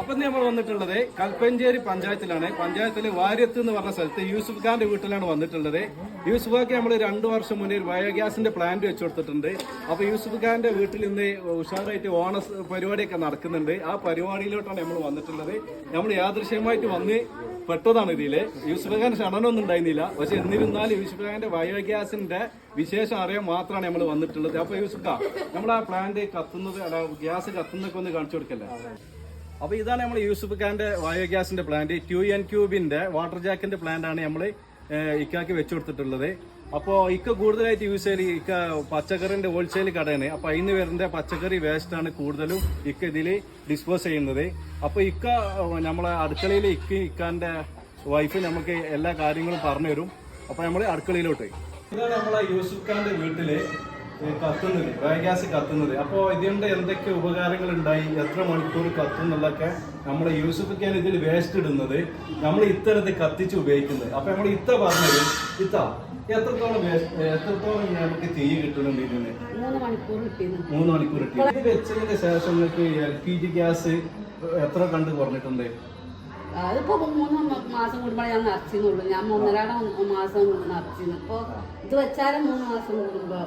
അപ്പൊ നമ്മൾ വന്നിട്ടുള്ളത് കൽപ്പഞ്ചേരി പഞ്ചായത്തിലാണ്. പഞ്ചായത്തിലെ വാര്യത്ത് എന്ന് പറഞ്ഞ സ്ഥലത്ത് യൂസുഫ് ഖാന്റെ വീട്ടിലാണ് വന്നിട്ടുള്ളത്. യൂസുഫ് ഖാക്ക് നമ്മൾ രണ്ടു വർഷം മുന്നേ ബയോഗ്യാസിന്റെ പ്ലാന്റ് വെച്ചു കൊടുത്തിട്ടുണ്ട്. അപ്പൊ യൂസുഫ് ഖാന്റെ വീട്ടിൽ ഇന്ന് ഉഷാറായിട്ട് ഓണ പരിപാടിയൊക്കെ നടക്കുന്നുണ്ട്. ആ പരിപാടിയിലോട്ടാണ് നമ്മൾ വന്നിട്ടുള്ളത്. നമ്മൾ യാദൃശ്യമായിട്ട് വന്ന് പെട്ടതാണ് ഇതിൽ. യൂസുഫ് ഖാൻ ക്ഷണനൊന്നും ഉണ്ടായിരുന്നില്ല. പക്ഷെ എന്നിരുന്നാലും യൂസുഫ് ഖാന്റെ ബയോഗ്യാസിന്റെ വിശേഷം അറിയാൻ മാത്രമാണ് നമ്മൾ വന്നിട്ടുള്ളത്. അപ്പൊ യൂസുഫ് നമ്മൾ ആ പ്ലാന്റ് കത്തുന്നത് ഗ്യാസ് കത്തുന്നൊക്കെ ഒന്ന് കാണിച്ചു കൊടുക്കല്ലേ? അപ്പൊ ഇതാണ് നമ്മൾ യൂസുഫ് ഖാന്റെ ബയോഗ്യാസിന്റെ പ്ലാന്റ് ടു എൻ ക്യൂബിന്റെ വാട്ടർ ജാക്കിന്റെ പ്ലാന്റ് ആണ് നമ്മൾ ഇക്കാക്ക് വെച്ചു കൊടുത്തിട്ടുള്ളത്. അപ്പോൾ ഇക്ക കൂടുതലായിട്ട് യൂസ് ചെയ്യൽ ഇക്ക പച്ചക്കറിന്റെ ഹോൾസെയിൽ കടയാണ്. അപ്പൊ അതിന് വരുന്ന പച്ചക്കറി വേസ്റ്റ് ആണ് കൂടുതലും ഇക്ക ഇതിൽ ഡിസ്പോസ് ചെയ്യുന്നത്. അപ്പൊ ഇക്ക നമ്മളെ അടുക്കളയിൽ ഇക്ക ഇക്കാന്റെ വൈഫ് നമുക്ക് എല്ലാ കാര്യങ്ങളും പറഞ്ഞു തരും അപ്പൊ നമ്മൾ അടുക്കളയിലോട്ട് ഇതാണ് നമ്മളെ യൂസുഫ് ഖാന്റെ വീട്ടിൽ കത്തുന്നത് ബയോഗ്യാസ് കത്തുന്നത്. അപ്പോൾ ഇതിന്റെ എന്തൊക്കെ ഉപകാരങ്ങൾ ഉണ്ടായി എത്ര മണിക്കൂർ കത്തും എന്നുള്ളതൊക്കെ നമ്മൾ യൂസുഫിക്കാൻ ഇതിൽ വേസ്റ്റ് ഇടുന്നത്. നമ്മൾ ഇത്തരത്തിൽ കത്തിച്ച് ഉപയോഗിക്കുന്നത്. അപ്പോൾ നമ്മൾ ഇത്ത പറഞ്ഞത് ഇത്ത എത്രത്തോളം എത്രത്തോളം നമുക്ക് തീ കിട്ടുന്നുണ്ട് ഇതിന്? മൂന്ന് മണിക്കൂർ കിട്ടിയിരുന്നു മൂന്ന് മണിക്കൂർ കിട്ടി. ഇത് വെച്ചതിന് ശേഷം നിങ്ങൾക്ക് എൽ പി ജി ഗ്യാസ് എത്ര കണ്ട് കുറഞ്ഞിട്ടുണ്ട്? അതിപ്പോ മൂന്ന് മാസം കൂടുമ്പോൾ ഞാൻ നിറച്ചിന്നുള്ളൂ ഞാൻ ഒന്നരാടം മാസം നിറച്ചിരുന്നു. ഇപ്പൊ ഇത് വെച്ചാലും മൂന്ന് മാസം കൂടുമ്പോ